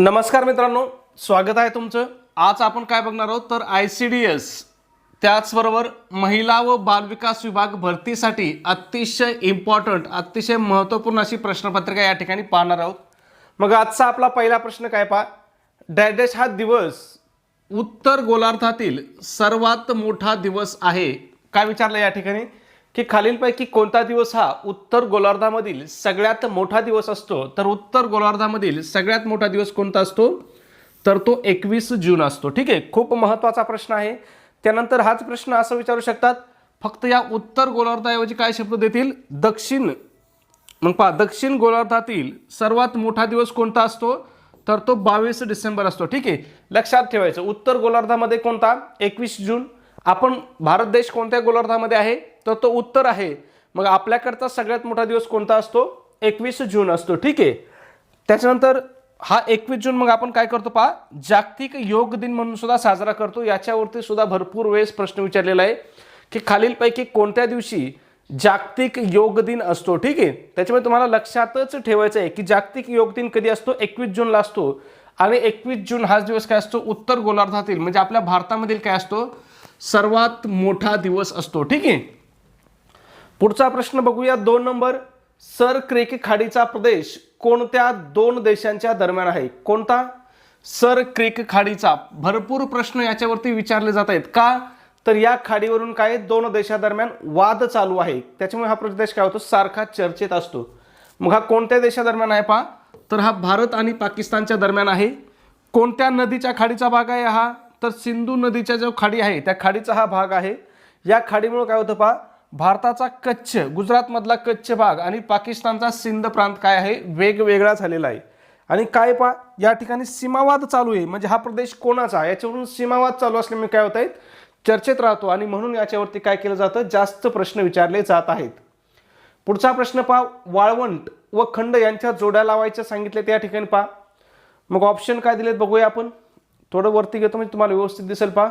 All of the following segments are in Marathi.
नमस्कार मित्रांनो स्वागत आहे तुमचं. आज आपण काय बघणार आहोत? तर आय सी डी एस त्याचबरोबर महिला व बालविकास विभाग भरतीसाठी अतिशय इम्पॉर्टंट अतिशय महत्त्वपूर्ण अशी प्रश्नपत्रिका या ठिकाणी पाहणार आहोत. मग आजचा आपला पहिला प्रश्न काय पहा? डॅडेश हा दिवस उत्तर गोलार्धातील सर्वात मोठा दिवस आहे. काय विचारलं या ठिकाणी? की खालीलपैकी कोणता दिवस हा उत्तर गोलार्धामधील सगळ्यात मोठा दिवस असतो? तर उत्तर गोलार्धामधील सगळ्यात मोठा दिवस कोणता असतो? तर तो एकवीस जून असतो. ठीक आहे खूप महत्त्वाचा प्रश्न आहे. त्यानंतर हाच प्रश्न असं विचारू शकतात. फक्त या उत्तर गोलार्धाऐवजी काय शब्द देतील? दक्षिण. मग पहा दक्षिण गोलार्धातील सर्वात मोठा दिवस कोणता असतो? तर तो बावीस डिसेंबर असतो. ठीक आहे लक्षात ठेवायचं. उत्तर गोलार्धामध्ये कोणता? एकवीस जून. आपण भारत देश कोणत्या गोलार्धामध्ये आहे? तर तो उत्तर आहे. मग आपल्याकडचा सगळ्यात मोठा दिवस कोणता असतो? एकवीस जून असतो. ठीक आहे? त्याच्यानंतर हा एकवीस जून मग आपण काय करतो पहा? जागतिक योग दिन म्हणून सुद्धा साजरा करतो. याच्यावरती सुद्धा भरपूर वेळेस प्रश्न विचारलेला आहे की खालीलपैकी कोणत्या दिवशी जागतिक योग दिन असतो? ठीक आहे? त्याच्यामुळे तुम्हाला लक्षातच ठेवायचं आहे की जागतिक योग दिन कधी असतो? एकवीस जूनला असतो. आणि एकवीस जून हाच दिवस काय असतो? उत्तर गोलार्धातील म्हणजे आपल्या भारतामधील काय असतो? सर्वात मोठा दिवस असतो. ठीक आहे? पुढचा प्रश्न बघूया. दोन नंबर सर क्रेक खाडीचा प्रदेश कोणत्या दोन देशांच्या दरम्यान आहे? कोणता? सर क्रेक खाडीचा भरपूर प्रश्न याच्यावरती विचारले जात आहेत. का? तर या खाडीवरून काय दोन देशादरम्यान वाद चालू आहे? त्याच्यामुळे हा प्रदेश काय होतो? सारखा चर्चेत असतो. मग हा कोणत्या देशादरम्यान आहे पहा तर हा भारत आणि पाकिस्तानच्या दरम्यान आहे. कोणत्या नदीच्या खाडीचा भाग आहे हा? तर सिंधू नदीच्या जो खाडी आहे त्या खाडीचा हा भाग आहे. या खाडीमुळे काय होतं पहा भारताचा कच्छ गुजरातमधला कच्छ भाग आणि पाकिस्तानचा सिंध प्रांत काय आहे? वेगवेगळा झालेला आहे. आणि काय पा या ठिकाणी सीमावाद चालू आहे. म्हणजे हा प्रदेश कोणाचा? याच्यावरून सीमावाद चालू असल्यामुळे काय होत आहेत? चर्चेत राहतो. आणि म्हणून याच्यावरती काय केलं जातं? जास्त प्रश्न विचारले जात आहेत. पुढचा प्रश्न पहा. वाळवंट व खंड यांच्या जोड्या लावायच्या सांगितले त्या ठिकाणी पहा. मग ऑप्शन काय दिलेत बघूया आपण. थोडं वरती घेतो म्हणजे तुम्हाला व्यवस्थित दिसेल पहा.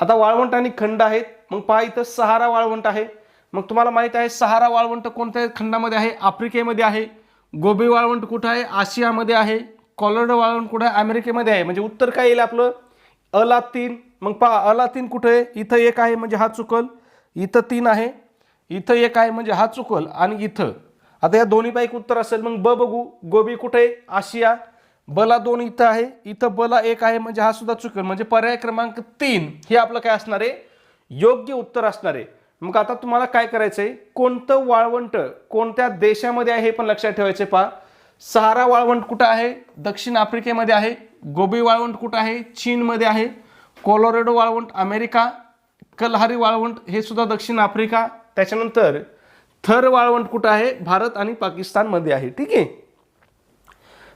आता वाळवंट आणि खंड आहेत. मग पहा इथं सहारा वाळवंट आहे. मग तुम्हाला माहीत आहे सहारा वाळवंट कोणत्या खंडामध्ये आहे? आफ्रिकेमध्ये आहे. गोबी वाळवंट कुठं आहे? आशियामध्ये आहे. कॉलोराडो वाळवंट कुठं आहे? अमेरिकेमध्ये आहे. म्हणजे उत्तर काय येईल आपलं? अला तीन मग पहा अला तीन कुठं आहे? इथं एक आहे म्हणजे हा चुकल. इथं तीन आहे. इथं एक आहे म्हणजे हा चुकल आणि इथं. आता या दोन्हीपैकी उत्तर असेल मग ब बघू. गोबी कुठे आहे? आशिया. बला दोन इथं आहे. इथं बला एक आहे म्हणजे हा सुद्धा चुकल. म्हणजे पर्याय क्रमांक तीन हे आपलं काय असणार आहे? योग्य उत्तर असणार आहे. मग आता तुम्हाला काय करायचं आहे कोणतं वाळवंट कोणत्या देशामध्ये आहे हे पण लक्षात ठेवायचे पहा. सहारा वाळवंट कुठं आहे? दक्षिण आफ्रिकेमध्ये आहे. गोबी वाळवंट कुठं आहे? चीनमध्ये आहे. कोलोरेडो वाळवंट अमेरिका कलहारी वाळवंट हे सुद्धा दक्षिण आफ्रिका. त्याच्यानंतर थर वाळवंट कुठं आहे? भारत आणि पाकिस्तानमध्ये आहे. ठीक आहे?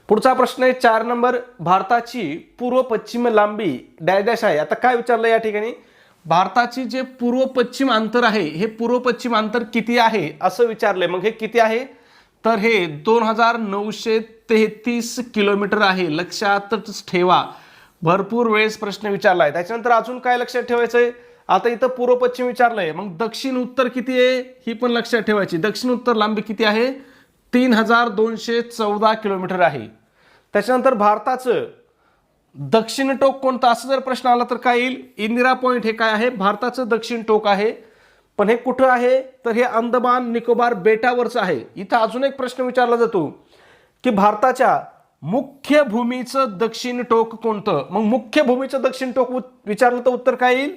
पुढचा प्रश्न आहे चार नंबर भारताची पूर्व पश्चिम लांबी डॅश आहे. आता काय विचारलं या ठिकाणी? भारताची जे पूर्व पश्चिम अंतर आहे हे पूर्व पश्चिम अंतर किती आहे असं विचारलंय. मग हे किती आहे? तर हे दोन हजार नऊशे तेहतीस किलोमीटर आहे. लक्षातच ठेवा. भरपूर वेळेस प्रश्न विचारला आहे त्याच्यानंतर अजून काय लक्षात ठेवायचं आहे आता इथं पूर्व पश्चिम विचारलंय. मग दक्षिण उत्तर किती आहे? ही पण लक्षात ठेवायची. दक्षिण उत्तर लांबी किती आहे? तीन हजार दोनशे चौदा किलोमीटर आहे. त्याच्यानंतर भारताचं दक्षिण टोक कोणतं? असं जर प्रश्न आला तर काय येईल? इंदिरा पॉईंट हे काय आहे? भारताचं दक्षिण टोक आहे. पण हे कुठं आहे? तर हे अंदमान निकोबार बेटावरचं आहे. इथं अजून एक प्रश्न विचारला जातो की भारताच्या मुख्य भूमीचं दक्षिण टोक कोणतं? मग मुख्य भूमीचं दक्षिण टोक उत- विचारलं तर उत्तर काय येईल?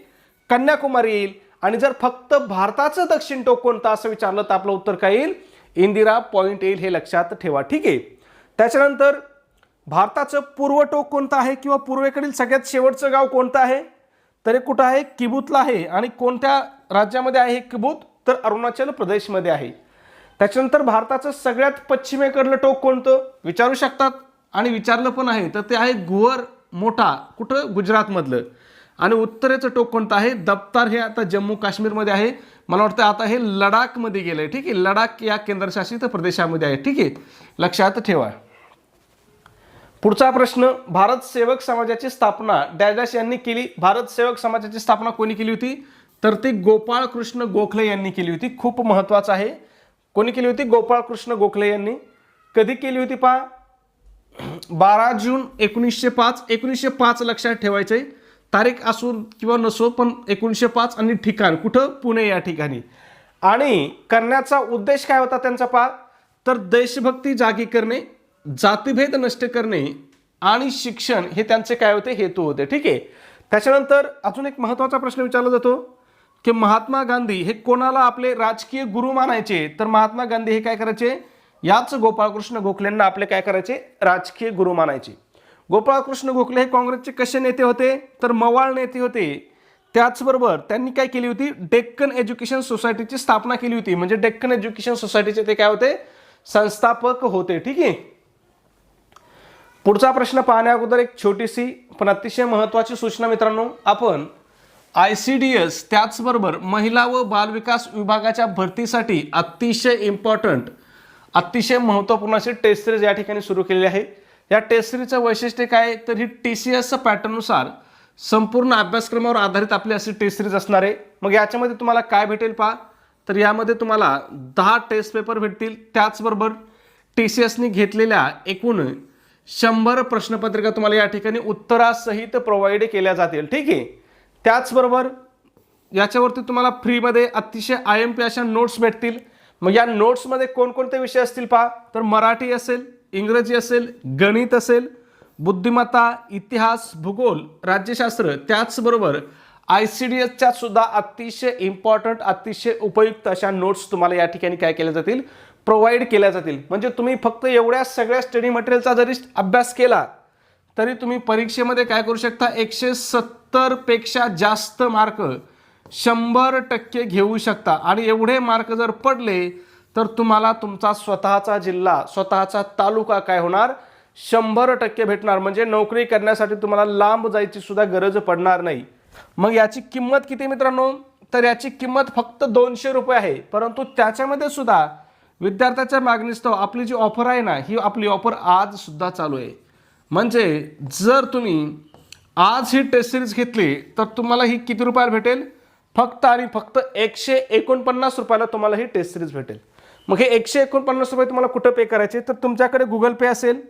कन्याकुमारी येईल. आणि जर फक्त भारताचं दक्षिण टोक कोणतं असं विचारलं तर आपलं उत्तर काय येईल? इंदिरा पॉईंट येईल हे लक्षात ठेवा. ठीक आहे. त्याच्यानंतर भारताचं पूर्व टोक कोणतं आहे किंवा पूर्वेकडील सगळ्यात शेवटचं गाव कोणतं आहे? तर हे कुठं आहे? किबूतला आहे. आणि कोणत्या राज्यामध्ये आहे किबूत? तर अरुणाचल प्रदेशमध्ये आहे. त्याच्यानंतर भारताचं सगळ्यात पश्चिमेकडलं टोक कोणतं? विचारू शकतात. आणि विचारलं पण आहे. तर ते आहे गुवर मोठा कुठं? गुजरातमधलं. आणि उत्तरेचं टोक कोणतं आहे? दप्तार हे आता जम्मू काश्मीरमध्ये आहे. मला वाटतं आता हे लडाखमध्ये गेलं आहे ठीक आहे? लडाख या केंद्रशासित प्रदेशामध्ये आहे. ठीक आहे? लक्षात ठेवा. पुढचा प्रश्न भारत सेवक समाजाची स्थापना डॅश यांनी केली. भारत सेवक समाजाची स्थापना कोणी केली होती? तर ती गोपाळ कृष्ण गोखले यांनी केली होती. खूप महत्त्वाचं आहे. कोणी केली होती? गोपाळ कृष्ण गोखले यांनी. कधी केली होती पहा? बारा जून एकोणीसशे पाच. एकोणीसशे पाच लक्षात ठेवायचे तारीख असो किंवा नसो पण एकोणीसशे पाच आणि ठिकाण. कुठं? पुणे या ठिकाणी. आणि करण्याचा उद्देश काय होता त्यांचा पा तर देशभक्ती जागी करणे जातीभेद नष्ट करणे आणि शिक्षण हे त्यांचे काय होते? हेतू होते. ठीक आहे? त्याच्यानंतर अजून एक महत्त्वाचा प्रश्न विचारला जातो की महात्मा गांधी हे कोणाला आपले राजकीय गुरु मानायचे? तर महात्मा गांधी हे काय करायचे? याच गोपाळकृष्ण गोखलेंना आपले काय करायचे? राजकीय गुरु मानायचे. गोपाळकृष्ण गोखले हे काँग्रेसचे कसे नेते होते? तर मवाळ नेते होते. त्याचबरोबर त्यांनी काय केली होती? डेक्कन एज्युकेशन सोसायटीची स्थापना केली होती. म्हणजे डेक्कन एज्युकेशन सोसायटीचे ते काय होते? संस्थापक होते. ठीक आहे? पुढचा प्रश्न पाहण्या अगोदर एक छोटीशी पण अतिशय महत्त्वाची सूचना मित्रांनो. आपण आय सी डी एस त्याचबरोबर महिला व बालविकास विभागाच्या भरतीसाठी अतिशय इम्पॉर्टंट अतिशय महत्त्वपूर्ण अशी टेस्ट सिरीज या ठिकाणी सुरू केलेली आहे. या टेस्ट सिरीजचं वैशिष्ट्य काय आहे? तर ही टी सी एसचं पॅटर्ननुसार संपूर्ण अभ्यासक्रमावर आधारित आपली अशी टेस्ट सिरीज असणार आहे. मग याच्यामध्ये तुम्हाला काय भेटेल पहा? तर यामध्ये तुम्हाला दहा टेस्ट पेपर भेटतील. त्याचबरोबर टी सी एसनी घेतलेल्या एकूण शंभर प्रश्नपत्रिका तुम्हाला या ठिकाणी उत्तरासहित प्रोव्हाइड केल्या जातील. ठीक आहे? त्याचबरोबर याच्यावरती तुम्हाला फ्रीमध्ये अतिशय आय एम पी अशा नोट्स भेटतील. मग या नोट्समध्ये कोणकोणते विषय असतील पहा. तर मराठी असेल इंग्रजी असेल गणित असेल बुद्धिमत्ता इतिहास भूगोल राज्यशास्त्र त्याचबरोबर आय सी डी एसच्या सुद्धा अतिशय इम्पॉर्टंट अतिशय उपयुक्त अशा नोट्स तुम्हाला या ठिकाणी काय केल्या जातील. प्रोव्हाइड केल्या जातील. म्हणजे तुम्ही फक्त एवढ्या सगळ्या स्टडी मटेरियलचा जरी अभ्यास केला तरी तुम्ही परीक्षेमध्ये काय करू शकता? एकशे सत्तरपेक्षा जास्त मार्क शंभर टक्के घेऊ शकता. आणि एवढे मार्क जर पडले तर तुम्हाला तुमचा स्वतःचा जिल्हा स्वतःचा तालुका काय होणार? शंभर टक्के भेटणार. म्हणजे नोकरी करण्यासाठी तुम्हाला लांब जायची सुद्धा गरज पडणार नाही. मग याची किंमत किती मित्रांनो? तर याची किंमत फक्त दोनशे रुपये आहे. परंतु त्याच्यामध्ये सुद्धा विद्यार्थ्याच्या मागणीस्तव आपली जी ऑफर आहे ना ही आपली ऑफर आज सुद्धा चालू आहे. म्हणजे जर तुम्ही आज ही टेस्ट सिरीज घेतली तर तुम्हाला ही किती रुपयाला भेटेल? फक्त आणि फक्त एकशे एकोणपन्नास रुपयाला तुम्हाला ही टेस्ट सिरीज भेटेल. मग हे एकशे एकोणपन्नास रुपये तुम्हाला कुठं पे करायचे? तर तुमच्याकडे गुगल पे असेल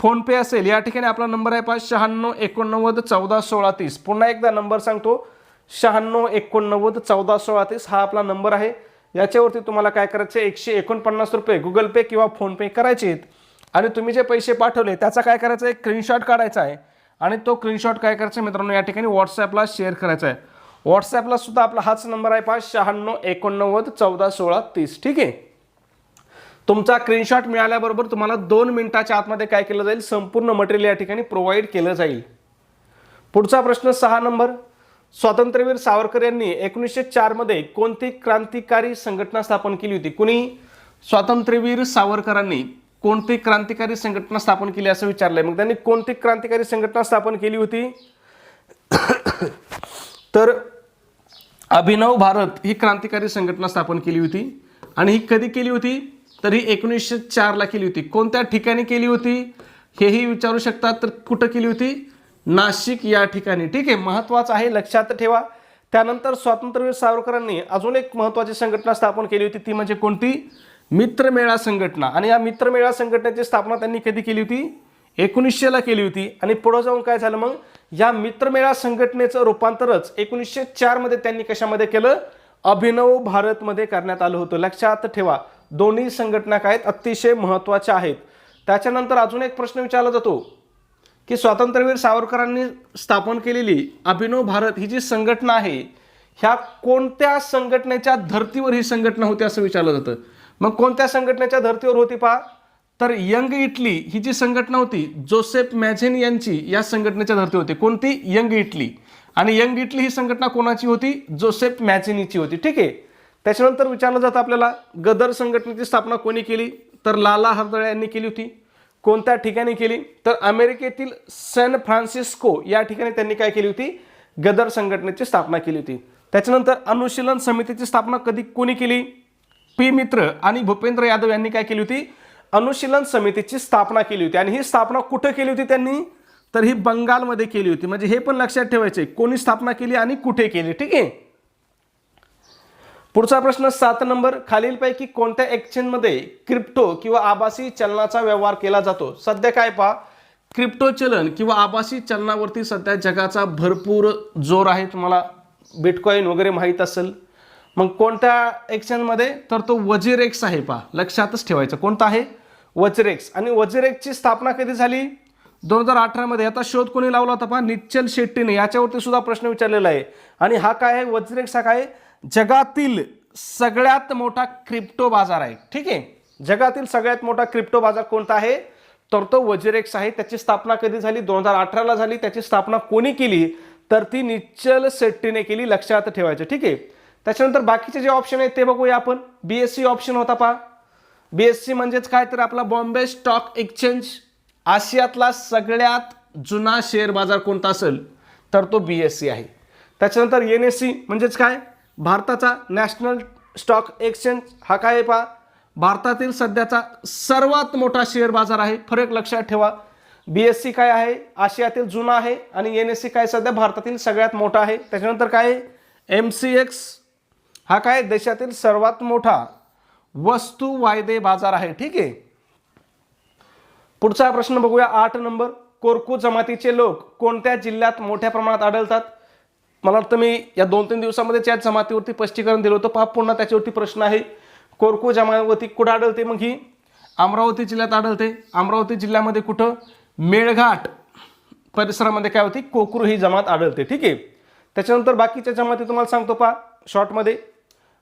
फोनपे असेल या ठिकाणी आपला नंबर आहे पाच शहाण्णव एकोणनव्वद चौदा सोळा तीस. पुन्हा एकदा नंबर सांगतो शहाण्णव एकोणनव्वद चौदा सोळा तीस हा आपला नंबर आहे. याच्यावरती तुम्हाला काय करायचं आहे? एकशे एकोणपन्नास रुपये गुगल पे किंवा फोनपे करायचे आहेत. आणि तुम्ही जे पैसे पाठवले त्याचा काय करायचं आहे? स्क्रीनशॉट काढायचा आहे. आणि तो स्क्रीनशॉट काय करायचा आहे मित्रांनो? या ठिकाणी व्हॉट्सॲपला शेअर करायचा आहे. व्हॉट्सॲपला सुद्धा आपला हाच नंबर आहे पाच शहाण्णव एकोणनव्वद चौदा सोळा तीस. ठीक आहे? तुमचा स्क्रीनशॉट मिळाल्याबरोबर तुम्हाला दोन मिनिटाच्या आतमध्ये काय केलं जाईल? संपूर्ण मटेरियल या ठिकाणी प्रोव्हाइड केलं जाईल. पुढचा प्रश्न सहा नंबर स्वातंत्र्यवीर सावरकर यांनी एकोणीसशे चारमध्ये कोणती क्रांतिकारी संघटना स्थापन केली होती? कुणी? स्वातंत्र्यवीर सावरकरांनी कोणती क्रांतिकारी संघटना स्थापन केली असं विचारलंय. मग त्यांनी कोणती क्रांतिकारी संघटना स्थापन केली होती? तर अभिनव भारत ही क्रांतिकारी संघटना स्थापन केली होती आणि ही कधी केली होती? तर ही एकोणीसशे चारला केली होती. कोणत्या ठिकाणी केली होती? हेही विचारू शकतात तर कुठं केली होती? नाशिक या ठिकाणी. ठीक आहे महत्त्वाचं आहे लक्षात ठेवा. त्यानंतर स्वातंत्र्यवीर सावरकरांनी अजून एक महत्त्वाची संघटना स्थापन केली होती ती म्हणजे कोणती? मित्रमेळा संघटना. आणि या मित्रमेळा संघटनेची स्थापना त्यांनी कधी केली होती? एकोणीसशेला केली होती. आणि पुढं जाऊन काय झालं मग? या मित्रमेळा संघटनेचं रूपांतरच एकोणीसशे चारमध्ये त्यांनी कशामध्ये केलं? अभिनव भारतमध्ये करण्यात आलं होतं. लक्षात ठेवा दोन्ही संघटना काय आहेत? अतिशय महत्त्वाच्या आहेत. त्याच्यानंतर अजून एक प्रश्न विचारला जातो. की स्वातंत्र्यवीर सावरकरांनी स्थापन केलेली अभिनव भारत ही जी संघटना आहे ह्या कोणत्या संघटनेच्या धर्तीवर ही संघटना होती असं विचारलं जातं? मग कोणत्या संघटनेच्या धर्तीवर होती पहा? तर यंग इटली ही जी संघटना होती जोसेफ मॅझेन यांची या संघटनेच्या धर्ती होती. कोणती? Young Italy. आणि यंग इटली ही संघटना कोणाची होती? जोसेफ मॅझेनीची होती. ठीक आहे? त्याच्यानंतर विचारलं जातं आपल्याला गदर संघटनेची स्थापना कोणी केली? तर लाला हरदळे यांनी केली होती. कोणत्या ठिकाणी केली? तर अमेरिकेतील सॅन फ्रान्सिस्को या ठिकाणी त्यांनी काय केली होती? गदर संघटनेची स्थापना केली होती. त्याच्यानंतर अनुशीलन समितीची स्थापना कधी कोणी केली? पी मित्र आणि भूपेंद्र यादव यांनी काय केली होती? अनुशीलन समितीची स्थापना केली होती. आणि ही स्थापना कुठं केली होती त्यांनी? तर ही बंगालमध्ये केली होती. म्हणजे हे पण लक्षात ठेवायचे कोणी स्थापना केली आणि कुठे केली? ठीक आहे? पुढचा प्रश्न सात नंबर. खालीलपैकी कोणत्या एक्सचेंजमध्ये क्रिप्टो किंवा आभासी चलनाचा व्यवहार केला जातो? सध्या काय पहा. क्रिप्टो चलन किंवा आभासी चलनावरती सध्या जगाचा भरपूर जोर आहे. तुम्हाला बिटकॉईन वगैरे माहीत असेल. मग कोणत्या एक्सचेंजमध्ये तर तो वजिरेक्स आहे पहा. लक्षातच ठेवायचं. कोणता आहे? वजिरेक्स आणि वजिरेक्सची स्थापना कधी झाली? दोन हजार अठरामध्ये. आता शोध कोणी लावला होता पहा. निश्चल शेट्टीने. याच्यावरती सुद्धा प्रश्न विचारलेला आहे. आणि हा काय आहे? वज्रेक्स हा काय? आहे? जगातील सगळ्यात मोठा क्रिप्टो बाजार आहे. ठीक आहे? जगातील सगळ्यात मोठा क्रिप्टो बाजार कोणता आहे? तर तो वजिरेक्स आहे. त्याची स्थापना कधी झाली? दोन हजार अठराला झाली. त्याची स्थापना कोणी केली? तर ती निश्चल शेट्टीने केली लक्षात ठेवायचं. ठीक आहे? त्याच्यानंतर बाकीचे जे ऑप्शन आहेत ते बघूया आपण. बीएससी ऑप्शन होता पहा. बीएससी म्हणजेच काय? तर आपला बॉम्बे स्टॉक एक्सचेंज. आशियातला सगळ्यात जुना शेअर बाजार कोणता असेल? तर तो बी एस सी आहे. त्याच्यानंतर एन एस सी म्हणजेच काय? भारताचा नॅशनल स्टॉक एक्सचेंज हा काय आहे पहा? भारतातील सध्याचा सर्वात मोठा शेअर बाजार आहे. फरक लक्षात ठेवा. बी एस सी काय आहे? आशियातील जुना आहे आणि एन एस सी काय सध्या भारतातील सगळ्यात मोठा आहे. त्याच्यानंतर काय आहे? एम सी एक्स हा काय देशातील सर्वात मोठा वस्तू वायदे बाजार आहे. ठीक आहे. पुढचा प्रश्न बघूया. आठ नंबर. कोरकू जमातीचे लोक कोणत्या जिल्ह्यात मोठ्या प्रमाणात आढळतात? मला वाटतं मी या दोन तीन दिवसामध्ये त्याच जमातीवरती स्पष्टीकरण दिलं होतं. पहा पुन्हा त्याच्यावरती प्रश्न आहे. कोरकू जमावती कुठं आढळते मग ही? अमरावती जिल्ह्यात आढळते. अमरावती जिल्ह्यामध्ये कुठं? मेळघाट परिसरामध्ये काय होती? कोकरू ही जमात आढळते. ठीक आहे? त्याच्यानंतर बाकीच्या जमाती तुम्हाला सांगतो पहा शॉर्टमध्ये.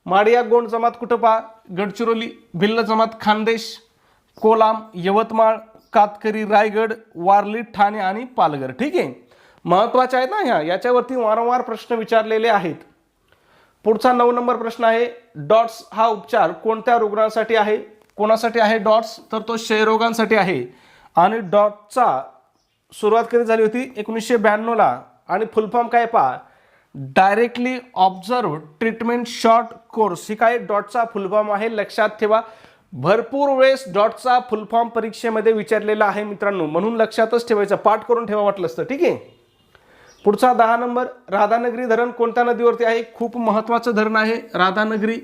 माडिया गोंड जमात कुठं पहा? गडचिरोली भिल्ल जमात खानदेश कोलाम यवतमाळ कातकरी रायगड वारली ठाणे आणि पालघर. ठीक आहे? महत्त्वाच्या आहेत ना ह्या? याच्यावरती वारंवार प्रश्न विचारलेले आहेत. पुढचा नऊ नंबर प्रश्न आहे डॉट्स हा उपचार कोणत्या रुग्णांसाठी आहे? कोणासाठी आहे डॉट्स? तर तो क्षयरोगांसाठी आहे. आणि डॉटचा सुरुवात कधी झाली होती? एकोणीसशे ब्याण्णवला आणि फुलफॉर्म काय पहा? Directly observed treatment short course. ही काय? डॉटचा फुलफॉर्म आहे लक्षात ठेवा. भरपूर वेळेस डॉटचा फुलफॉर्म परीक्षेमध्ये विचारलेला आहे मित्रांनो. म्हणून लक्षातच ठेवायचं. पाठ करून ठेवा वाटलं असतं ठीक आहे? पुढचा दहा नंबर राधानगरी धरण कोणत्या नदीवरती आहे? खूप महत्त्वाचं धरण आहे. राधानगरी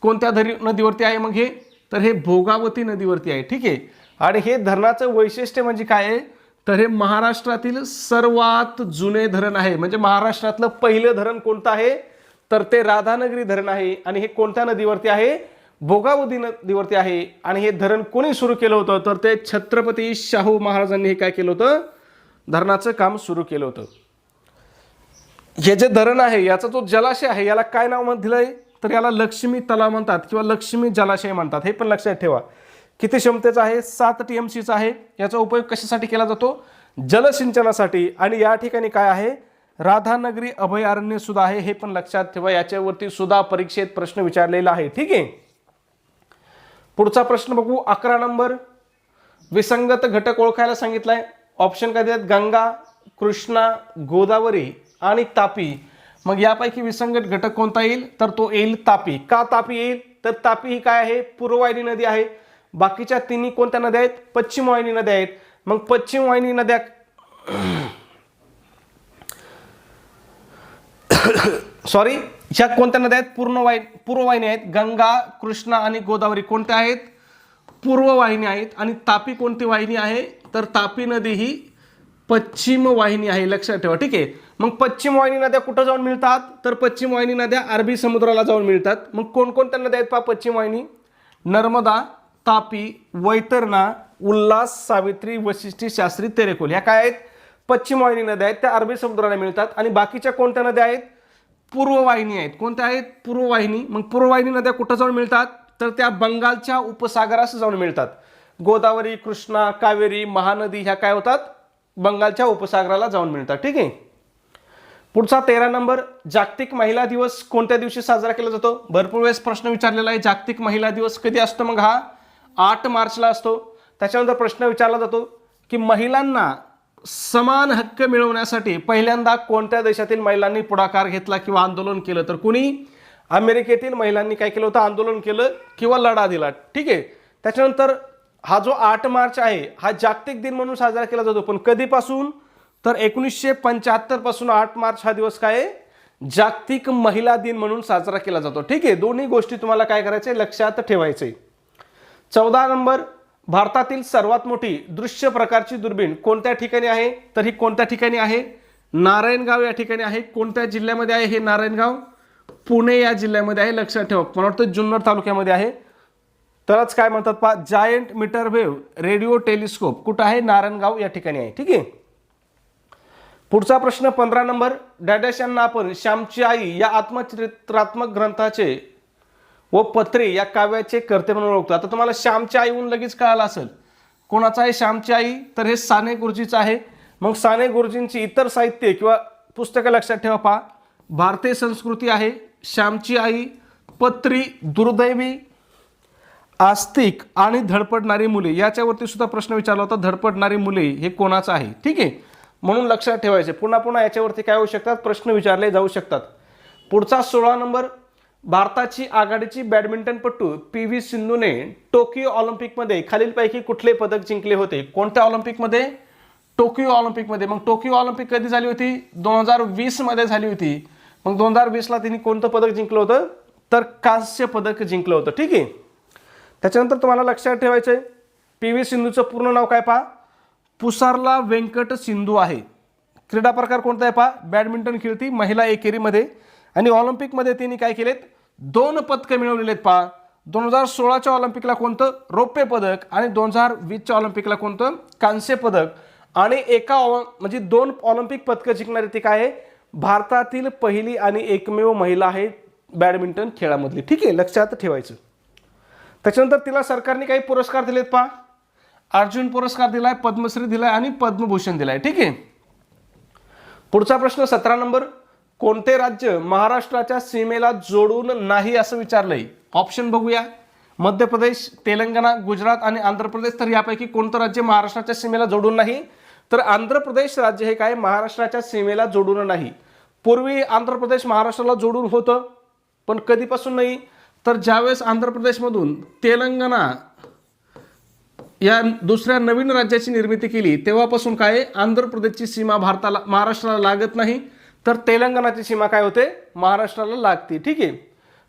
कोणत्या धरी नदीवरती आहे मग हे? तर हे भोगावती नदीवरती आहे. ठीक आहे? आणि हे धरणाचं वैशिष्ट्य म्हणजे काय आहे? तर हे महाराष्ट्रातील सर्वात जुने धरण आहे. म्हणजे महाराष्ट्रातलं पहिलं धरण कोणतं आहे? तर ते राधानगरी धरण आहे. आणि हे कोणत्या नदीवरती आहे? भोगावती नदीवरती आहे. आणि हे धरण कोणी सुरू केलं होतं? तर ते छत्रपती शाहू महाराजांनी हे काय केलं होतं? धरणाचं काम सुरू केलं होतं. हे जे धरण आहे याचा जो जलाशय आहे याला काय नाव म्हण- दिलंय? तर याला लक्ष्मी तलाव म्हणतात किंवा लक्ष्मी जलाशय म्हणतात. हे पण लक्षात ठेवा. किती क्षमतेचा आहे? सात टी एम सीचा आहे. याचा उपयोग कशासाठी केला जातो? जलसिंचनासाठी. आणि या ठिकाणी काय आहे? राधानगरी अभयारण्य सुद्धा आहे. हे पण लक्षात ठेवा. याच्यावरती सुद्धा परीक्षेत प्रश्न विचारलेला आहे. ठीक आहे? पुढचा प्रश्न बघू. अकरा नंबर. विसंगत घटक ओळखायला सांगितलाय. ऑप्शन काय देतात गंगा कृष्णा गोदावरी. आणि तापी. मग यापैकी विसंगत घटक कोणता येईल? तर तो येईल तापी. का तापी येईल? तर तापी ही काय आहे? पूर्ववाहिनी नदी आहे. बाकीच्या तिन्ही कोणत्या नद्या आहेत? पश्चिम वाहिनी नद्या आहेत. मग पश्चिम वाहिनी नद्या सॉरी ह्या कोणत्या नद्या आहेत? पूर्ण वाहिनी पूर्ववाहिनी आहेत. गंगा कृष्णा आणि गोदावरी कोणत्या आहेत? पूर्व वाहिनी आहेत. आणि तापी कोणती वाहिनी आहे? तर तापी नदी ही पश्चिम वाहिनी आहे लक्षात ठेवा ठीक आहे? मग पश्चिम वाहिनी नद्या कुठं जाऊन मिळतात? तर पश्चिम वाहिनी नद्या अरबी समुद्राला जाऊन मिळतात. मग कोणकोणत्या नद्या आहेत पहा पश्चिम वाहिनी? नर्मदा तापी वैतरणा उल्हास सावित्री वशिष्ठी शास्त्री तेरेकोल ह्या काय आहेत? पश्चिम वाहिनी नद्या आहेत त्या अरबी समुद्राला मिळतात. आणि बाकीच्या कोणत्या नद्या आहेत? पूर्ववाहिनी आहेत. कोणत्या आहेत? पूर्ववाहिनी मग पूर्ववाहिनी नद्या कुठं जाऊन मिळतात? तर त्या बंगालच्या उपसागरास जाऊन मिळतात. गोदावरी कृष्णा कावेरी महानदी ह्या काय होतात? बंगालच्या उपसागराला जाऊन मिळतात. ठीक आहे? पुढचा तेरा नंबर जागतिक महिला दिवस कोणत्या दिवशी साजरा केला जातो? भरपूर वेळेस प्रश्न विचारलेला आहे. जागतिक महिला दिवस कधी असतो मग हा? आठ मार्चला असतो. त्याच्यानंतर प्रश्न विचारला जातो की महिलांना समान हक्क मिळवण्यासाठी पहिल्यांदा कोणत्या देशातील महिलांनी पुढाकार घेतला किंवा आंदोलन केलं? तर कुणी? अमेरिकेतील महिलांनी काय केलं होतं? आंदोलन केलं किंवा लढा दिला. ठीक आहे? त्याच्यानंतर हा जो आठ मार्च आहे हा जागतिक दिन म्हणून साजरा केला जातो. पण कधीपासून? तर एकोणीसशे पंच्याहत्तरपासून आठ मार्च हा दिवस काय जागतिक महिला दिन म्हणून साजरा केला जातो. ठीक आहे? दोन्ही गोष्टी तुम्हाला काय करायचे लक्षात ठेवायचे चौदा नंबर भारतातील सर्वात मोठी दृश्य प्रकारची दुर्बीण कोणत्या ठिकाणी आहे? तर ही कोणत्या ठिकाणी आहे? नारायणगाव या ठिकाणी आहे. कोणत्या जिल्ह्यामध्ये आहे हे नारायणगाव? पुणे या जिल्ह्यामध्ये आहे. लक्षात ठेवा. मला वाटतं जुन्नर तालुक्यामध्ये आहे. तरच काय म्हणतात पा giant metre wave radio telescope कुठं आहे? नारायणगाव या ठिकाणी आहे ठीक आहे? पुढचा प्रश्न पंधरा नंबर. डॅडॅश यांना आपण श्यामची आई या आत्मचरित्रात्मक ग्रंथाचे व पत्रे या काव्याचे कर्ते म्हणून ओळखतो. आता तुम्हाला श्यामची आई होऊन लगेच कळालं असेल. कोणाचं आहे श्यामची आई? तर हे साने गुरुजीचं आहे. मग साने गुरुजींची इतर साहित्य किंवा पुस्तकं लक्षात ठेवा पहा. भारतीय संस्कृती आहे. श्यामची आई पत्री दुर्दैवी आस्तिक आणि धडपडणारी मुले याच्यावरती सुद्धा प्रश्न विचारला होता धडपडणारी मुले हे कोणाचं आहे? ठीक आहे? म्हणून लक्षात ठेवायचे. पुन्हा पुन्हा याच्यावरती काय होऊ शकतात? प्रश्न विचारले जाऊ शकतात. पुढचा सोळा नंबर. भारताची आघाडीची बॅडमिंटनपटू पी व्ही सिंधूने टोकियो ऑलिम्पिकमध्ये खालीलपैकी कुठले पदक जिंकले होते? कोणत्या ऑलिम्पिकमध्ये? टोकियो ऑलिम्पिकमध्ये. मग टोकियो ऑलिम्पिक कधी झाली होती? दोन हजार वीसमध्ये झाली होती. मग दोन हजार वीसला तिने कोणतं पदक जिंकलं होतं? तर कांस्य पदक जिंकलं होतं. ठीक आहे? त्याच्यानंतर तुम्हाला लक्षात ठेवायचं आहे पी व्ही सिंधूचं पूर्ण नाव काय पहा? पुसारला व्यंकट सिंधू आहे. क्रीडा प्रकार कोणता आहे पहा? बॅडमिंटन खेळती महिला एकेरीमध्ये आणि ऑलिम्पिकमध्ये तिने काय केलेत? दोन पदकं मिळवलेले आहेत पहा. दोन हजार सोळाच्या ऑलिम्पिकला कोणतं? रौप्य पदक आणि दोन हजार वीसच्या ऑलिम्पिकला कोणतं? कांस्य पदक. आणि एका ऑ- म्हणजे दोन ऑलिम्पिक पदकं जिंकणारी ती काय आहे? भारतातील पहिली आणि एकमेव महिला आहे बॅडमिंटन खेळामधली. ठीक आहे लक्षात ठेवायचं. त्याच्यानंतर तिला सरकारने काही पुरस्कार दिलेत पहा. अर्जुन पुरस्कार दिलाय पद्मश्री दिलाय आणि पद्मभूषण दिलाय. ठीक आहे? पुढचा प्रश्न सतरा नंबर. कोणते राज्य महाराष्ट्राच्या सीमेला जोडून नाही असं विचारलंय? ऑप्शन बघूया. मध्य प्रदेश तेलंगणा गुजरात आणि आंध्र प्रदेश. तर यापैकी कोणतं राज्य महाराष्ट्राच्या सीमेला जोडून नाही? तर आंध्र प्रदेश राज्य हे काय? महाराष्ट्राच्या सीमेला जोडून नाही. पूर्वी आंध्र प्रदेश महाराष्ट्राला जोडून होतं पण कधीपासून नाही? तर ज्यावेळेस आंध्र प्रदेशमधून तेलंगणा या दुसऱ्या नवीन राज्याची निर्मिती केली तेव्हापासून काय आहे? आंध्र प्रदेशची सीमा भारताला महाराष्ट्राला लागत नाही तर तेलंगणाची सीमा काय होते? महाराष्ट्राला लागते. ठीक आहे?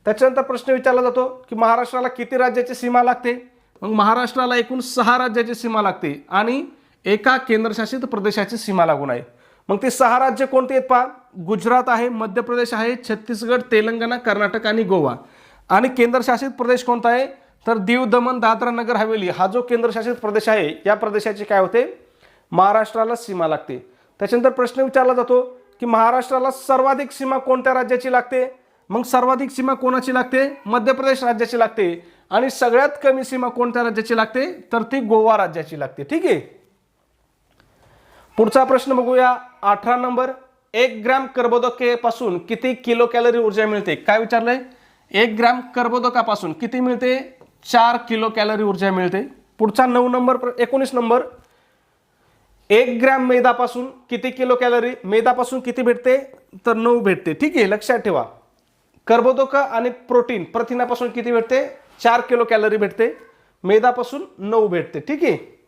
त्याच्यानंतर प्रश्न विचारला जातो की महाराष्ट्राला किती राज्याची सीमा लागते? मग महाराष्ट्राला एकूण सहा राज्याची सीमा लागते आणि एका केंद्रशासित प्रदेशाची सीमा लागून आहे. मग ती सहा राज्य कोणती आहेत पहा? गुजरात आहे मध्य प्रदेश आहे छत्तीसगड तेलंगणा कर्नाटक आणि गोवा. आणि केंद्रशासित प्रदेश कोणता आहे? तर दीव दमन दादरा नगर हवेली. हा जो केंद्रशासित प्रदेश आहे या प्रदेशाची काय होते? महाराष्ट्राला सीमा लागते. त्याच्यानंतर प्रश्न विचारला जातो की महाराष्ट्राला सर्वाधिक सीमा कोणत्या राज्याची लागते? मग सर्वाधिक सीमा कोणाची लागते? मध्य प्रदेश राज्याची लागते. आणि सगळ्यात कमी सीमा कोणत्या राज्याची लागते? तर ती गोवा राज्याची लागते. ठीक आहे? पुढचा प्रश्न बघूया. अठरा नंबर. एक ग्रॅम कर्बोदकेपासून किती किलो कॅलरी ऊर्जा मिळते? काय विचारलंय? एक ग्रॅम कर्बोदकापासून किती मिळते? चार किलो कॅलरी ऊर्जा मिळते. पुढचा नऊ नंबर प्र- एकोणीस नंबर. एक ग्रॅम मैदापासून किती किलो कॅलरी? मैदापासून किती भेटते? तर नऊ भेटते. ठीक आहे लक्षात ठेवा. कर्बोदक आणि प्रोटीन प्रथिनापासून किती भेटते? चार किलो कॅलरी भेटते. मैदापासून नऊ भेटते. ठीक आहे.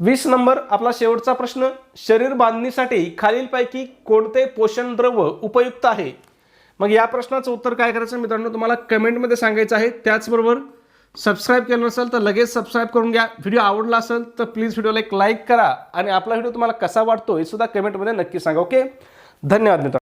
वीस नंबर आपला शेवटचा प्रश्न. शरीर बांधणीसाठी खालीलपैकी कोणते पोषण द्रव्य उपयुक्त आहे? मग या प्रश्नाचं उत्तर काय करायचं मित्रांनो? तुम्हाला कमेंटमध्ये सांगायचं आहे. त्याचबरोबर सबस्क्राईब केलं नसेल तर लगेच सबस्क्राईब करून घ्या. व्हिडिओ आवडला असेल तर प्लीज व्हिडिओला एक लाईक करा. आणि आपला व्हिडिओ तुम्हाला कसा वाटतो हे सुद्धा कमेंटमध्ये नक्की सांगा ओके धन्यवाद मित्रांनो.